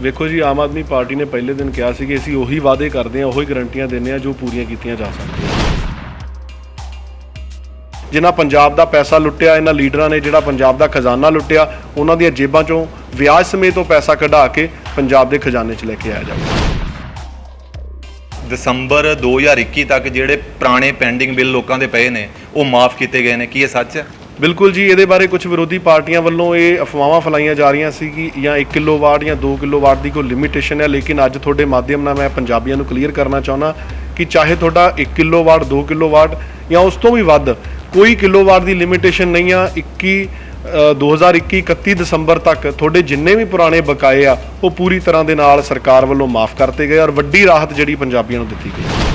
ਵੇਖੋ ਜੀ, ਆਮ ਆਦਮੀ ਪਾਰਟੀ ਨੇ ਪਹਿਲੇ ਦਿਨ ਕਿਹਾ ਸੀ ਕਿ ਅਸੀਂ ਉਹੀ ਵਾਅਦੇ ਕਰਦੇ ਹਾਂ, ਉਹੀ ਗਰੰਟੀਆਂ ਦਿੰਦੇ ਹਾਂ ਜੋ ਪੂਰੀਆਂ ਕੀਤੀਆਂ ਜਾ ਸਕਦੀਆਂ ਜਿਨ੍ਹਾਂ ਪੰਜਾਬ ਦਾ ਪੈਸਾ ਲੁੱਟਿਆ ਇਹਨਾਂ ਲੀਡਰਾਂ ਨੇ ਜਿਹੜਾ ਪੰਜਾਬ ਦਾ ਖਜ਼ਾਨਾ ਲੁੱਟਿਆ, ਉਹਨਾਂ ਦੀਆਂ ਜੇਬਾਂ ਚੋਂ ਵਿਆਜ ਸਮੇਤ ਉਹ ਪੈਸਾ ਕਢਾ ਕੇ ਪੰਜਾਬ ਦੇ ਖਜ਼ਾਨੇ 'ਚ ਲੈ ਕੇ ਆਇਆ ਜਾਊਗਾ ਦਸੰਬਰ 2021 ਤੱਕ ਜਿਹੜੇ ਪੁਰਾਣੇ ਪੈਂਡਿੰਗ ਬਿੱਲ ਲੋਕਾਂ ਦੇ ਪਏ ਨੇ, ਉਹ ਮਾਫ ਕੀਤੇ ਗਏ ਨੇ। ਕੀ ਇਹ ਸੱਚ ਹੈ? ਬਿਲਕੁਲ ਜੀ ਇਹਦੇ ਬਾਰੇ ਕੁਝ ਵਿਰੋਧੀ ਪਾਰਟੀਆਂ ਵੱਲੋਂ ਇਹ ਅਫਵਾਹਾਂ ਫੈਲਾਈਆਂ ਜਾ ਰਹੀਆਂ ਸੀ ਕਿ ਜਾਂ 1 ਕਿਲੋਵਾਟ ਜਾਂ 2 ਕਿਲੋਵਾਟ ਦੀ ਕੋਈ ਲਿਮਿਟੇਸ਼ਨ ਹੈ ਲੇਕਿਨ ਅੱਜ ਤੁਹਾਡੇ ਮਾਧਿਅਮ ਨਾਲ ਮੈਂ ਪੰਜਾਬੀਆਂ ਨੂੰ ਕਲੀਅਰ ਕਰਨਾ ਚਾਹੁੰਦਾ ਕਿ ਚਾਹੇ ਤੁਹਾਡਾ 1 ਕਿਲੋਵਾਟ 2 ਕਿਲੋਵਾਟ ਜਾਂ ਉਸ ਤੋਂ ਵੀ ਵੱਧ ਕੋਈ ਕਿਲੋਵਾਟ ਦੀ ਲਿਮਿਟੇਸ਼ਨ ਨਹੀਂ ਆ 21 ਅ, 2021 31 ਦਸੰਬਰ ਤੱਕ ਤੁਹਾਡੇ ਜਿੰਨੇ ਵੀ ਪੁਰਾਣੇ ਬਕਾਏ ਆ ਉਹ ਪੂਰੀ ਤਰ੍ਹਾਂ ਦੇ ਨਾਲ ਸਰਕਾਰ ਵੱਲੋਂ ਮਾਫ ਕਰਤੇ ਗਏ ਔਰ ਵੱਡੀ ਰਾਹਤ ਜਿਹੜੀ ਪੰਜਾਬੀਆਂ ਨੂੰ ਦਿੱਤੀ ਗਈ।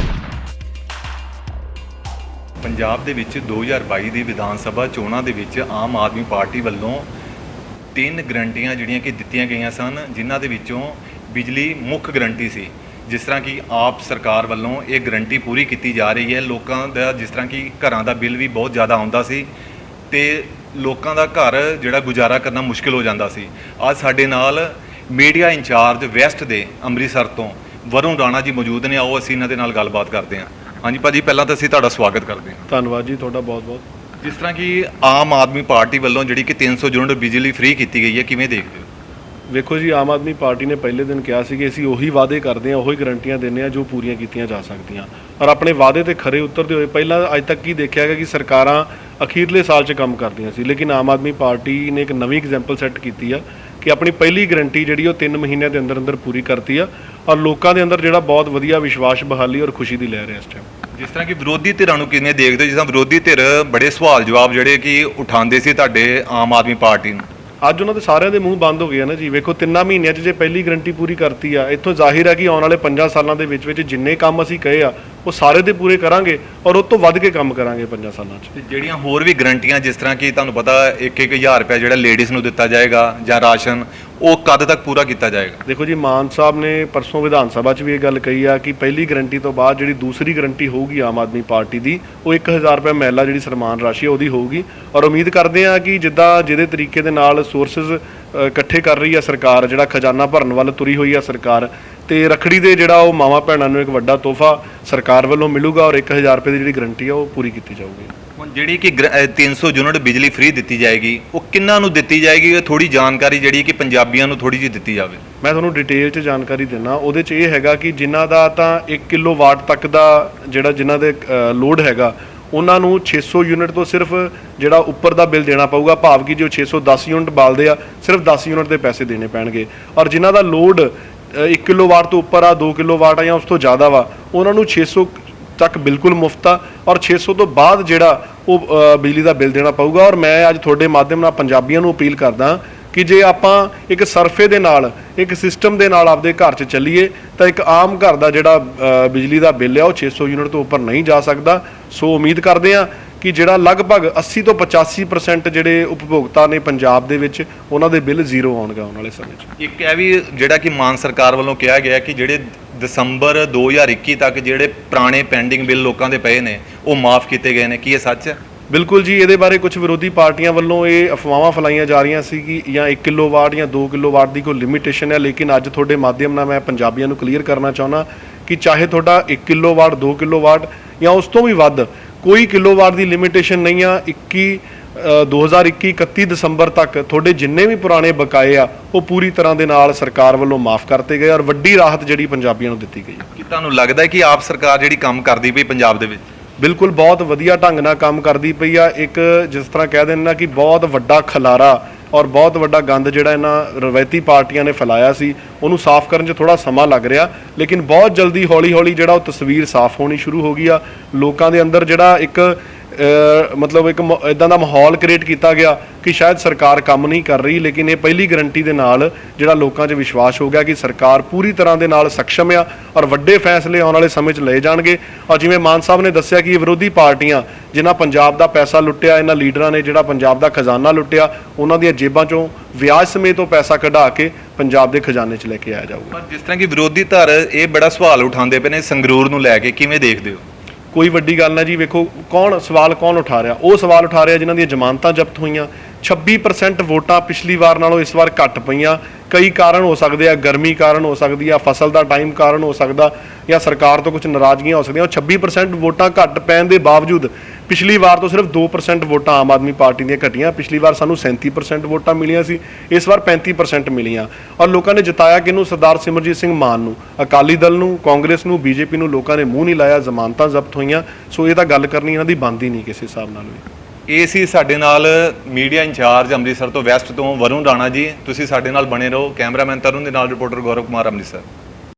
ਪੰਜਾਬ ਦੇ ਵਿੱਚ 2022 ਦੀ ਵਿਧਾਨ ਸਭਾ ਚੋਣਾਂ ਦੇ ਵਿੱਚ ਆਮ ਆਦਮੀ ਪਾਰਟੀ ਵੱਲੋਂ ਤਿੰਨ ਗਰੰਟੀਆਂ ਜਿਹੜੀਆਂ ਕਿ ਦਿੱਤੀਆਂ ਗਈਆਂ ਸਨ, ਜਿਨ੍ਹਾਂ ਦੇ ਵਿੱਚੋਂ ਬਿਜਲੀ ਮੁੱਖ ਗਰੰਟੀ ਸੀ। ਜਿਸ ਤਰ੍ਹਾਂ ਕਿ ਆਪ ਸਰਕਾਰ ਵੱਲੋਂ ਇਹ ਗਰੰਟੀ ਪੂਰੀ ਕੀਤੀ ਜਾ ਰਹੀ ਹੈ। ਲੋਕਾਂ ਦਾ ਜਿਸ ਤਰ੍ਹਾਂ ਕਿ ਘਰਾਂ ਦਾ ਬਿੱਲ ਵੀ ਬਹੁਤ ਜ਼ਿਆਦਾ ਆਉਂਦਾ ਸੀ ਤੇ ਲੋਕਾਂ ਦਾ ਘਰ ਜਿਹੜਾ ਗੁਜ਼ਾਰਾ ਕਰਨਾ ਮੁਸ਼ਕਿਲ ਹੋ ਜਾਂਦਾ ਸੀ। ਅੱਜ ਸਾਡੇ ਨਾਲ ਮੀਡੀਆ ਇੰਚਾਰਜ ਵੈਸਟ ਦੇ ਅੰਮ੍ਰਿਤਸਰ ਤੋਂ ਵਰੁਣ ਰਾਣਾ ਜੀ ਮੌਜੂਦ ਨੇ। ਆਓ ਅਸੀਂ ਇਹਨਾਂ ਦੇ ਨਾਲ ਗੱਲਬਾਤ ਕਰਦੇ ਹਾਂ। ਹਾਂਜੀ ਭਾਜੀ ਪਹਿਲਾਂ ਤਾਂ ਅਸੀਂ ਤੁਹਾਡਾ ਸਵਾਗਤ ਕਰਦੇ ਹਾਂ। ਧੰਨਵਾਦ ਜੀ ਤੁਹਾਡਾ ਬਹੁਤ ਬਹੁਤ। ਜਿਸ ਤਰ੍ਹਾਂ ਕਿ ਆਮ ਆਦਮੀ ਪਾਰਟੀ ਵੱਲੋਂ ਜਿਹੜੀ ਕਿ 300 ਯੂਨਿਟ ਬਿਜਲੀ ਫ੍ਰੀ ਕੀਤੀ ਗਈ ਹੈ ਕਿਵੇਂ ਦੇਖਦੇ ਹੋ? ਵੇਖੋ ਜੀ ਆਮ ਆਦਮੀ ਪਾਰਟੀ ਨੇ ਪਹਿਲੇ ਦਿਨ ਕਿਹਾ ਸੀ ਕਿ ਅਸੀਂ ਉਹੀ ਵਾਅਦੇ ਕਰਦੇ ਹਾਂ ਉਹੀ ਗਰੰਟੀਆਂ ਦਿੰਦੇ ਹਾਂ ਜੋ ਪੂਰੀਆਂ ਕੀਤੀਆਂ ਜਾ ਸਕਦੀਆਂ। ਔਰ ਆਪਣੇ ਵਾਅਦੇ ਤੇ ਖਰੇ ਉਤਰਦੇ ਹੋਏ ਪਹਿਲਾਂ ਅੱਜ ਤੱਕ ਕੀ ਦੇਖਿਆ ਗਿਆ ਕਿ ਸਰਕਾਰਾਂ ਅਖੀਰਲੇ ਸਾਲ 'ਚ ਕੰਮ ਕਰਦੀਆਂ ਸੀ ਲੇਕਿਨ ਆਮ ਆਦਮੀ ਪਾਰਟੀ ਨੇ ਇੱਕ ਨਵੀਂ ਐਗਜ਼ਾਮਪਲ ਸੈੱਟ ਕੀਤੀ ਆ। ਕਿ ਆਪਣੀ ਪਹਿਲੀ ਗਰੰਟੀ ਜਿਹੜੀ ਉਹ 3 ਮਹੀਨਿਆਂ ਦੇ ਅੰਦਰ ਅੰਦਰ ਪੂਰੀ ਕਰਤੀ ਆ ਔਰ ਲੋਕਾਂ ਦੇ ਅੰਦਰ ਜਿਹੜਾ ਬਹੁਤ ਵਧੀਆ ਵਿਸ਼ਵਾਸ ਬਹਾਲੀ ਔਰ ਖੁਸ਼ੀ ਦੀ ਲਹਿਰ ਹੈ ਇਸ ਟਾਈਮ ਜਿਸ ਤਰ੍ਹਾਂ ਕਿ ਵਿਰੋਧੀ ਧਿਰਾਂ ਨੂੰ ਕਿਵੇਂ ਦੇਖਦੇ ਜਿਸ ਤਰ੍ਹਾਂ ਵਿਰੋਧੀ ਧਿਰ ਬੜੇ ਸਵਾਲ ਜਵਾਬ ਜਿਹੜੇ ਕਿ ਉਠਾਉਂਦੇ ਸੀ ਤੁਹਾਡੇ ਆਮ ਆਦਮੀ ਪਾਰਟੀ ਨੂੰ। ਅੱਜ ਉਹਨਾਂ ਦੇ ਸਾਰਿਆਂ ਦੇ ਮੂੰਹ ਬੰਦ ਹੋ ਗਏ ਨਾ ਜੀ। ਵੇਖੋ ਤਿੰਨਾਂ ਮਹੀਨਿਆਂ 'ਚ ਜੇ ਪਹਿਲੀ ਗਰੰਟੀ ਪੂਰੀ ਕਰਤੀ ਆ ਇੱਥੋਂ ਜ਼ਾਹਿਰ ਹੈ ਕਿ ਆਉਣ ਵਾਲੇ 5 ਸਾਲਾਂ ਦੇ ਵਿੱਚ ਵਿੱਚ ਜਿੰਨੇ ਕੰਮ ਅਸੀਂ ਕਹੇ ਆ ਉਹ ਸਾਰੇ ਦੇ ਪੂਰੇ ਕਰਾਂਗੇ ਔਰ ਉਸ ਤੋਂ ਵੱਧ ਕੇ ਕੰਮ ਕਰਾਂਗੇ 5 ਸਾਲਾਂ 'ਚ। ਤੇ ਜਿਹੜੀਆਂ ਹੋਰ ਵੀ ਗਰੰਟੀਆਂ ਜਿਸ ਤਰ੍ਹਾਂ ਕਿ ਤੁਹਾਨੂੰ ਪਤਾ 1-1000 ਰੁਪਏ ਜਿਹੜਾ ਲੇਡੀਜ਼ ਨੂੰ ਦਿੱਤਾ ਜਾਏਗਾ ਜਾਂ ਰਾਸ਼ਨ ਉਹ ਕਦ ਤੱਕ ਪੂਰਾ ਕੀਤਾ ਜਾਏਗਾ? ਦੇਖੋ ਜੀ ਮਾਨ ਸਾਹਿਬ ਨੇ ਪਰਸੋਂ ਵਿਧਾਨ ਸਭਾ 'ਚ ਵੀ ਇਹ ਗੱਲ ਕਹੀ ਆ ਕਿ ਪਹਿਲੀ ਗਰੰਟੀ ਤੋਂ ਬਾਅਦ ਜਿਹੜੀ ਦੂਸਰੀ ਗਰੰਟੀ ਹੋਊਗੀ ਆਮ ਆਦਮੀ ਪਾਰਟੀ ਦੀ ਉਹ 1000 ਰੁਪਏ ਮਹਿਲਾ ਜਿਹੜੀ ਸਨਮਾਨ ਰਾਸ਼ੀ ਉਹਦੀ ਹੋਊਗੀ। ਔਰ ਉਮੀਦ ਕਰਦੇ ਆ ਕਿ ਜਿੱਦਾਂ ਜਿਹਦੇ ਤਰੀਕੇ ਦੇ ਨਾਲ ਸੋਰਸਸ ਇਕੱਠੇ ਕਰ ਰਹੀ ਆ ਸਰਕਾਰ ਜਿਹੜਾ ਖਜ਼ਾਨਾ ਭਰਨ ਵੱਲ ਤੁਰੀ ਹੋਈ ਆ ਸਰਕਾਰ ਤੇ ਰਖੜੀ ਦੇ ਜਿਹੜਾ ਉਹ ਮਾਵਾ ਭੈਣਾਂ ਨੂੰ ਇੱਕ ਵੱਡਾ ਤੋਹਫਾ ਸਰਕਾਰ ਵੱਲੋਂ ਮਿਲੂਗਾ ਔਰ 1000 ਰੁਪਏ ਦੀ ਜਿਹੜੀ ਗਰੰਟੀ ਆ ਉਹ ਪੂਰੀ ਕੀਤੀ ਜਾਊਗੀ। ਹੁਣ ਜਿਹੜੀ ਕਿ ਗਰ- ਅਹ 300 ਯੂਨਿਟ ਬਿਜਲੀ ਫ੍ਰੀ ਦਿੱਤੀ ਜਾਏਗੀ ਉਹ ਕਿੰਨਾਂ ਨੂੰ ਦਿੱਤੀ ਜਾਏਗੀ? ਇਹ ਥੋੜੀ ਜਾਣਕਾਰੀ ਜਿਹੜੀ ਕਿ ਪੰਜਾਬੀਆਂ ਨੂੰ ਥੋੜੀ ਜਿਹੀ ਦਿੱਤੀ ਜਾਵੇ। ਮੈਂ ਤੁਹਾਨੂੰ ਡਿਟੇਲ 'ਚ ਜਾਣਕਾਰੀ ਦਿੰਨਾ ਉਹਦੇ 'ਚ ਇਹ ਹੈਗਾ ਕਿ ਜਿਨ੍ਹਾਂ ਦਾ ਤਾਂ 1 ਕਿਲੋਵਾਟ ਤੱਕ ਦਾ ਜਿਹੜਾ ਜਿਨ੍ਹਾਂ ਦੇ ਲੋਡ ਹੈਗਾ ਉਹਨਾਂ ਨੂੰ 600 ਯੂਨਿਟ ਤੋਂ ਸਿਰਫ ਜਿਹੜਾ ਉੱਪਰ ਦਾ ਬਿੱਲ ਦੇਣਾ ਪਊਗਾ ਭਾਵ ਕਿ ਜੋ 610 ਯੂਨਿਟ ਬਾਲਦੇ ਆ ਸਿਰਫ 10 ਯੂਨਿਟ ਦੇ ਪੈਸੇ ਦੇਣੇ ਪੈਣਗੇ। ਔਰ ਜਿਨ੍ਹਾਂ ਦਾ ਲੋਡ 1 ਕਿਲੋਵਾਟ ਤੋਂ ਉੱਪਰ ਆ 2 ਕਿਲੋਵਾਟ ਆ ਜਾਂ ਉਸ ਤੋਂ ਜ਼ਿਆਦਾ ਵਾ, ਉਹਨਾਂ ਨੂੰ 600 ਤੱਕ ਬਿਲਕੁਲ ਮੁਫਤ ਆ ਔਰ 600 ਤੋਂ ਬਾਅਦ ਜਿਹੜਾ ਉਹ ਬਿਜਲੀ ਦਾ ਬਿੱਲ ਦੇਣਾ ਪਊਗਾ ਔਰ ਮੈਂ ਅੱਜ ਤੁਹਾਡੇ ਮਾਧਿਅਮ ਨਾਲ ਪੰਜਾਬੀਆਂ ਨੂੰ ਅਪੀਲ ਕਰਦਾ ਕਿ ਜੇ ਆਪਾਂ ਇੱਕ ਸਰਫੇ ਦੇ ਨਾਲ, ਇੱਕ ਸਿਸਟਮ ਦੇ ਨਾਲ ਆਪਦੇ ਘਰ 'ਚ ਚੱਲੀਏ, ਤਾਂ ਇੱਕ ਆਮ ਘਰ ਦਾ ਜਿਹੜਾ ਬਿਜਲੀ ਦਾ ਬਿੱਲ ਹੈ ਉਹ 600 ਯੂਨਿਟ ਤੋਂ ਉੱਪਰ ਨਹੀਂ ਜਾ ਸਕਦਾ। ਸੋ ਉਮੀਦ ਕਰਦੇ ਹਾਂ ਕਿ ਜਿਹੜਾ ਲਗਭਗ 80 ਤੋਂ 85% ਜਿਹੜੇ ਉਪਭੋਗਤਾ ਨੇ ਪੰਜਾਬ ਦੇ ਵਿੱਚ ਉਹਨਾਂ ਦੇ ਬਿੱਲ ਜ਼ੀਰੋ ਆਉਣਗੇ ਆਉਣ ਵਾਲੇ ਸਮੇਂ 'ਚ। ਇੱਕ ਇਹ ਵੀ ਜਿਹੜਾ ਕਿ ਮਾਨ ਸਰਕਾਰ ਵੱਲੋਂ ਕਿਹਾ ਗਿਆ ਕਿ ਜਿਹੜੇ ਦਸੰਬਰ 2021 ਤੱਕ ਜਿਹੜੇ ਪੁਰਾਣੇ ਪੈਂਡਿੰਗ ਬਿੱਲ ਲੋਕਾਂ ਦੇ ਪਏ ਨੇ ਉਹ ਮਾਫ ਕੀਤੇ ਗਏ ਨੇ। ਕੀ ਇਹ ਸੱਚ ਹੈ? ਬਿਲਕੁਲ ਜੀ ਇਹਦੇ ਬਾਰੇ ਕੁਝ ਵਿਰੋਧੀ ਪਾਰਟੀਆਂ ਵੱਲੋਂ ਇਹ ਅਫਵਾਹਾਂ ਫੈਲਾਈਆਂ ਜਾ ਰਹੀਆਂ ਸੀ ਕਿ ਜਾਂ 1 ਕਿਲੋਵਾਟ ਜਾਂ 2 ਕਿਲੋਵਾਟ ਦੀ ਕੋਈ ਲਿਮਿਟੇਸ਼ਨ ਹੈ ਲੇਕਿਨ ਅੱਜ ਤੁਹਾਡੇ ਮਾਧਿਅਮ ਨਾਲ ਮੈਂ ਪੰਜਾਬੀਆਂ ਨੂੰ ਕਲੀਅਰ ਕਰਨਾ ਚਾਹੁੰਦਾ ਕਿ ਚਾਹੇ ਤੁਹਾਡਾ 1 ਕਿਲੋਵਾਟ 2 ਕਿਲੋਵਾਟ ਜਾਂ ਉਸ ਤੋਂ ਵੀ ਵੱਧ ਕੋਈ ਕਿਲੋਵਾਟ ਦੀ ਲਿਮਿਟੇਸ਼ਨ ਨਹੀਂ ਆ। 21 ਅ, 2021 31 ਦਸੰਬਰ ਤੱਕ ਤੁਹਾਡੇ ਜਿੰਨੇ ਵੀ ਪੁਰਾਣੇ ਬਕਾਏ ਆ ਉਹ ਪੂਰੀ ਤਰ੍ਹਾਂ ਦੇ ਨਾਲ ਸਰਕਾਰ ਵੱਲੋਂ ਮਾਫ ਕਰਤੇ ਗਏ ਔਰ ਵੱਡੀ ਰਾਹਤ ਜਿਹੜੀ ਪੰਜਾਬੀਆਂ ਨੂੰ ਦਿੱਤੀ ਗਈ ਕਿ ਤੁਹਾਨੂੰ ਲੱਗਦਾ ਹੈ ਕਿ ਆਪ ਸਰਕਾਰ ਜਿਹੜੀ ਕੰਮ ਕਰਦੀ ਪਈ ਪੰਜਾਬ ਦੇ ਵਿੱਚ? ਬਿਲਕੁਲ ਬਹੁਤ ਵਧੀਆ ਢੰਗ ਨਾਲ ਕੰਮ ਕਰਦੀ ਪਈ ਆ। ਇੱਕ ਜਿਸ ਤਰ੍ਹਾਂ ਕਹਿ ਦਿੰਨਾ ਕਿ ਬਹੁਤ ਵੱਡਾ ਖਲਾਰਾ ਔਰ ਬਹੁਤ ਵੱਡਾ ਗੰਦ ਜਿਹੜਾ ਇਹਨਾਂ ਰਵਾਇਤੀ ਪਾਰਟੀਆਂ ਨੇ ਫੈਲਾਇਆ ਸੀ, ਉਹਨੂੰ ਸਾਫ਼ ਕਰਨ 'ਚ ਥੋੜਾ ਸਮਾਂ ਲੱਗ ਰਿਹਾ, ਲੇਕਿਨ ਬਹੁਤ ਜਲਦੀ ਹੌਲੀ-ਹੌਲੀ ਜਿਹੜਾ ਉਹ ਤਸਵੀਰ ਸਾਫ਼ ਹੋਣੀ ਸ਼ੁਰੂ ਹੋ ਗਈ ਆ। ਲੋਕਾਂ ਦੇ ਅੰਦਰ ਜਿਹੜਾ ਇੱਕ ਮਤਲਬ ਇੱਕ ਇਦਾਂ ਦਾ ਮਾਹੌਲ ਕ੍ਰੀਏਟ ਕੀਤਾ ਗਿਆ ਕਿ ਸ਼ਾਇਦ ਸਰਕਾਰ ਕੰਮ ਨਹੀਂ ਕਰ ਰਹੀ, ਲੇਕਿਨ ਇਹ ਪਹਿਲੀ ਗਰੰਟੀ ਦੇ ਨਾਲ ਜਿਹੜਾ ਲੋਕਾਂ 'ਚ ਵਿਸ਼ਵਾਸ ਹੋ ਗਿਆ ਕਿ ਸਰਕਾਰ ਪੂਰੀ ਤਰ੍ਹਾਂ ਦੇ ਨਾਲ ਸક્ષਮ ਆ ਔਰ ਵੱਡੇ ਫੈਸਲੇ ਆਉਣ ਵਾਲੇ ਸਮੇਂ 'ਚ ਲਏ ਜਾਣਗੇ। ਔਰ ਜਿਵੇਂ ਮਾਨ ਸਾਹਿਬ ਨੇ ਦੱਸਿਆ ਕਿ ਵਿਰੋਧੀ ਪਾਰਟੀਆਂ ਜਿਨ੍ਹਾਂ ਪੰਜਾਬ ਦਾ ਪੈਸਾ ਲੁੱਟਿਆ ਇਹਨਾਂ ਲੀਡਰਾਂ ਨੇ ਜਿਹੜਾ ਪੰਜਾਬ ਦਾ ਖਜ਼ਾਨਾ ਲੁੱਟਿਆ ਉਹਨਾਂ ਦੀਆਂ ਜੇਬਾਂ 'ਚੋਂ ਵਿਆਜ ਸਮੇਤ ਉਹ ਪੈਸਾ ਕਢਾ ਕੇ ਪੰਜਾਬ ਦੇ ਖਜ਼ਾਨੇ 'ਚ ਲੈ ਕੇ ਆਇਆ ਜਾਊਗਾ। ਪਰ ਜਿਸ ਤਰ੍ਹਾਂ ਕਿ ਵਿਰੋਧੀ ਧਿਰ ਇਹ ਬੜਾ ਸਵਾਲ ਉਠਾਉਂਦੇ ਪਏ ਨੇ ਸੰਗਰੂਰ ਨੂੰ ਲੈ ਕੇ ਕਿਵੇਂ ਦੇਖਦੇ ਹੋ? ਕੋਈ ਵੱਡੀ ਗੱਲ ਨਾ ਜੀ ਵੇਖੋ ਕੌਣ ਸਵਾਲ ਕੌਣ ਉਠਾ ਰਿਹਾ? ਉਹ ਸਵਾਲ ਉਠਾ ਰਿਹਾ ਜਿਨ੍ਹਾਂ ਦੀਆਂ ਜ਼ਮਾਨਤਾਂ ਜ਼ਬਤ ਹੋਈਆਂ। 26% ਵੋਟਾਂ ਪਿਛਲੀ ਵਾਰ ਨਾਲੋਂ ਇਸ ਵਾਰ ਘੱਟ ਪਈਆਂ। ਕਈ ਕਾਰਨ ਹੋ ਸਕਦੇ ਆ ਗਰਮੀ ਕਾਰਨ ਹੋ ਸਕਦੀ ਆ ਫਸਲ ਦਾ ਟਾਈਮ ਕਾਰਨ ਹੋ ਸਕਦਾ ਜਾਂ ਸਰਕਾਰ ਤੋਂ ਕੁਝ ਨਾਰਾਜ਼ਗੀਆਂ ਹੋ ਸਕਦੀਆਂ। ਉਹ 26% ਵੋਟਾਂ ਘੱਟ ਪੈਣ ਦੇ ਬਾਵਜੂਦ ਪਿਛਲੀ ਵਾਰ ਤੋਂ ਸਿਰਫ 2% ਵੋਟਾਂ ਆਮ ਆਦਮੀ ਪਾਰਟੀ ਦੀਆਂ ਘਟੀਆਂ। ਪਿਛਲੀ ਵਾਰ ਸਾਨੂੰ 37% ਵੋਟਾਂ ਮਿਲੀਆਂ ਸੀ, ਇਸ ਵਾਰ 35% ਮਿਲੀਆਂ। ਔਰ ਲੋਕਾਂ ਨੇ ਜਿਤਾਇਆ ਕਿਹਨੂੰ ਸਰਦਾਰ ਸਿਮਰਜੀਤ ਸਿੰਘ ਮਾਨ ਨੂੰ, ਅਕਾਲੀ ਦਲ ਨੂੰ, ਕਾਂਗਰਸ ਨੂੰ, ਬੀਜੇਪੀ ਨੂੰ ਲੋਕਾਂ ਨੇ ਮੂੰਹ ਨਹੀਂ ਲਾਇਆ, ਜ਼ਮਾਨਤਾਂ ਜ਼ਬਤ ਹੋਈਆਂ। ਸੋ ਇਹ ਤਾਂ ਗੱਲ ਕਰਨੀ ਇਹਨਾਂ ਦੀ ਬਣਦੀ ਨਹੀਂ ਕਿਸੇ ਹਿਸਾਬ ਨਾਲ ਵੀ। ਇਹ ਸੀ ਸਾਡੇ ਨਾਲ ਮੀਡੀਆ ਇੰਚਾਰਜ ਅੰਮ੍ਰਿਤਸਰ ਤੋਂ ਵੈਸਟ ਤੋਂ ਵਰੁਣ ਰਾਣਾ ਜੀ। ਤੁਸੀਂ ਸਾਡੇ ਨਾਲ ਬਣੇ ਰਹੋ। ਕੈਮਰਾਮੈਨ ਤਰੁਣ ਦੇ ਨਾਲ ਰਿਪੋਰਟਰ ਗੌਰਵ ਕੁਮਾਰ ਅੰਮ੍ਰਿਤਸਰ।